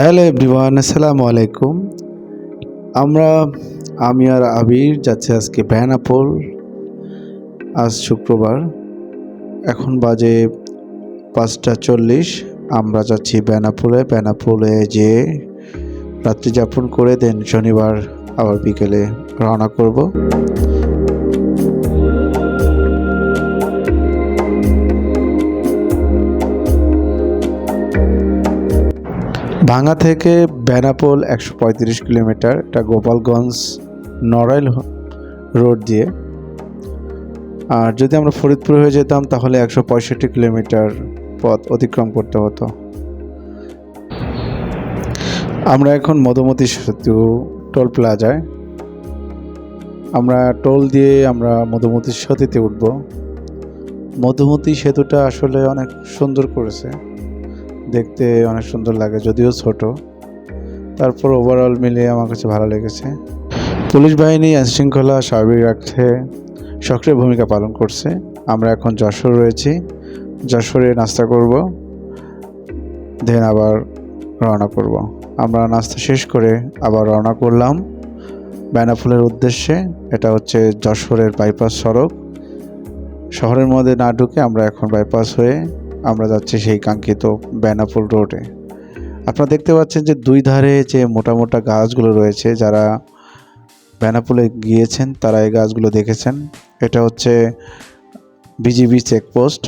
Hello everyone, আসসালামু আলাইকুম। আমরা, আমি আর আবির যাচ্ছি আজকে বেনাপোল। আজ শুক্রবার, এখন বাজে পাঁচটা চল্লিশ। আমরা যাচ্ছি বেনাপোলে। বেনাপোলে যেয়ে রাত্রি যাপন করে দেন শনিবার আবার বিকেলে রওনা করব। ভাঙা থেকে বেনাপোল একশো পঁয়ত্রিশ কিলোমিটার এটা গোপালগঞ্জ নড়াইল রোড দিয়ে। আর যদি আমরা ফরিদপুর হয়ে যেতাম, তাহলে একশো পঁয়ষট্টি কিলোমিটার পথ অতিক্রম করতে হতো। আমরা এখন মধুমতি সেতু টোল প্লাজায়। আমরা টোল দিয়ে আমরা মধুমতি সেতুতে উঠব। মধুমতি সেতুটা আসলে অনেক সুন্দর করেছে। দেখতে অনেক সুন্দর লাগে, যদিও ছোট। তারপর ওভারঅল মিলিয়ে আমার কাছে ভালো লেগেছে। পুলিশ বাহিনী, আইনশৃঙ্খলা স্বাভাবিক রাখতে সক্রিয় ভূমিকা পালন করছে। আমরা এখন যশোর রয়েছি। যশোরে নাস্তা করব দেন আবার রওনা করব। আমরা নাস্তা শেষ করে আবার রওনা করলাম। বেনাফুলের উদ্দেশ্যে, এটা হচ্ছে যশোরের বাইপাস সড়ক। শহরের মধ্যে না ঢুকে আমরা এখন বাইপাস হয়ে আমরা যাচ্ছি সেই কাঙ্ক্ষিত বেনাফুল রোডে আপনারা দেখতে পাচ্ছেন যে দুই ধারে যে মোটা মোটা গাছগুলো রয়েছে, যারা বেনাপুলে গিয়েছেন, তারা এই গাছগুলো দেখেছেন। এটা হচ্ছে বিজিবি চেকপোস্ট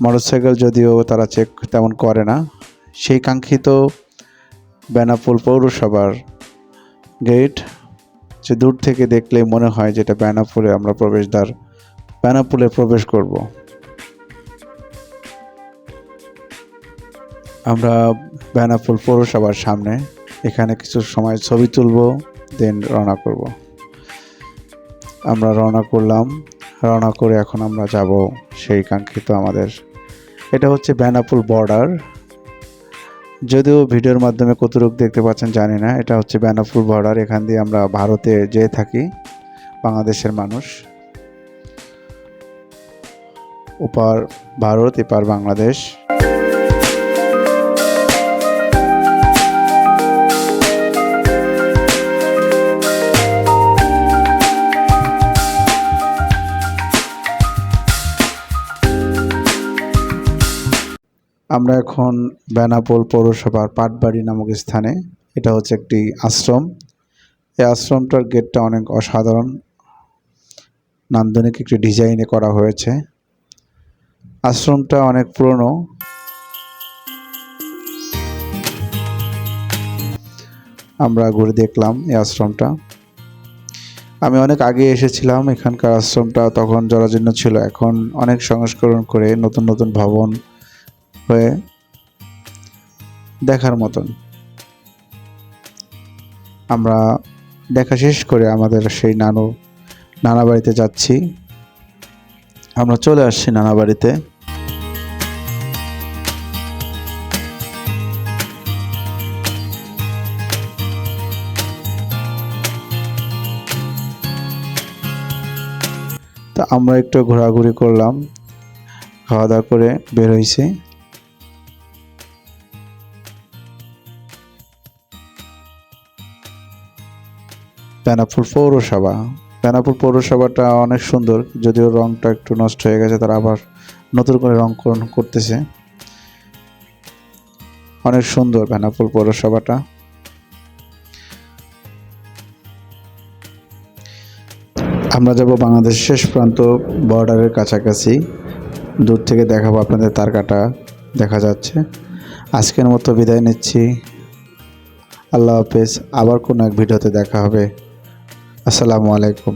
মোটরসাইকেল যদিও তারা চেক তেমন করে না। সেই কাঙ্ক্ষিত বেনাপুল পৌরসভার গেট যে দূর থেকে দেখলে মনে হয় যেটা বেনাপুলে আমরা প্রবেশদ্বার, বেনাপুলে প্রবেশ করব। আমরা বেনাপুল পৌরসভার সামনে এখানে কিছু সময় ছবি তুলব দেন রওনা করব। আমরা রওনা করলাম, রওনা করে এখন আমরা যাব সেই কাঙ্ক্ষিত আমাদের, এটা হচ্ছে বেনাপুল বর্ডার যদিও ভিডিওর মাধ্যমে কতটুকু দেখতে পাচ্ছেন জানি না, এটা হচ্ছে বেনাপুল বর্ডার এখান দিয়ে আমরা ভারতে যেয়ে থাকি, বাংলাদেশের মানুষ। ওপার ভারত, এপার বাংলাদেশ। আমরা এখন বেনাপোল পৌরসভার পাটবাড়ি নামক স্থানে, এটা হচ্ছে একটি আশ্রম। এই আশ্রমটার গেটটা অনেক অসাধারণ। নান্দনিক একটি ডিজাইনে করা হয়েছে। আশ্রমটা অনেক পুরনো। আমরা ঘুরে দেখলাম এই আশ্রমটা। আমি অনেক আগে এসেছিলাম এখানকার আশ্রমটা, তখন জরাজীর্ণ ছিল। এখন অনেক সংস্করণ করে নতুন নতুন ভবন হয়ে দেখার মতন। আমরা দেখা শেষ করে আমাদের সেই নানু নানা বাড়িতে যাচ্ছি। আমরা চলে আসছি নানা বাড়িতে তা আমরা একটু ঘোরাঘুরি করলাম। খাওয়া দাওয়া করে বের হয়েছি বেনাপুর পৌরসভা। বেনাপুর পৌরসভাটা অনেক সুন্দর, যদিও রংটা একটু নষ্ট হয়ে গেছে, তারা আবার নতুন করে রং করণ করতেছে। অনেক সুন্দর বেনাপুর পৌরসভাটা। আমরা যাব বাংলাদেশ শেষ প্রান্ত বর্ডারের কাছাকাছি। দূর থেকে দেখাবো আপনাদের তার কাটা, দেখা যাচ্ছে। আজকের মতো বিদায় নিচ্ছি। আল্লাহ হাফেজ, আবার কোনো এক ভিডিওতে দেখা হবে। আসসালামু আলাইকুম।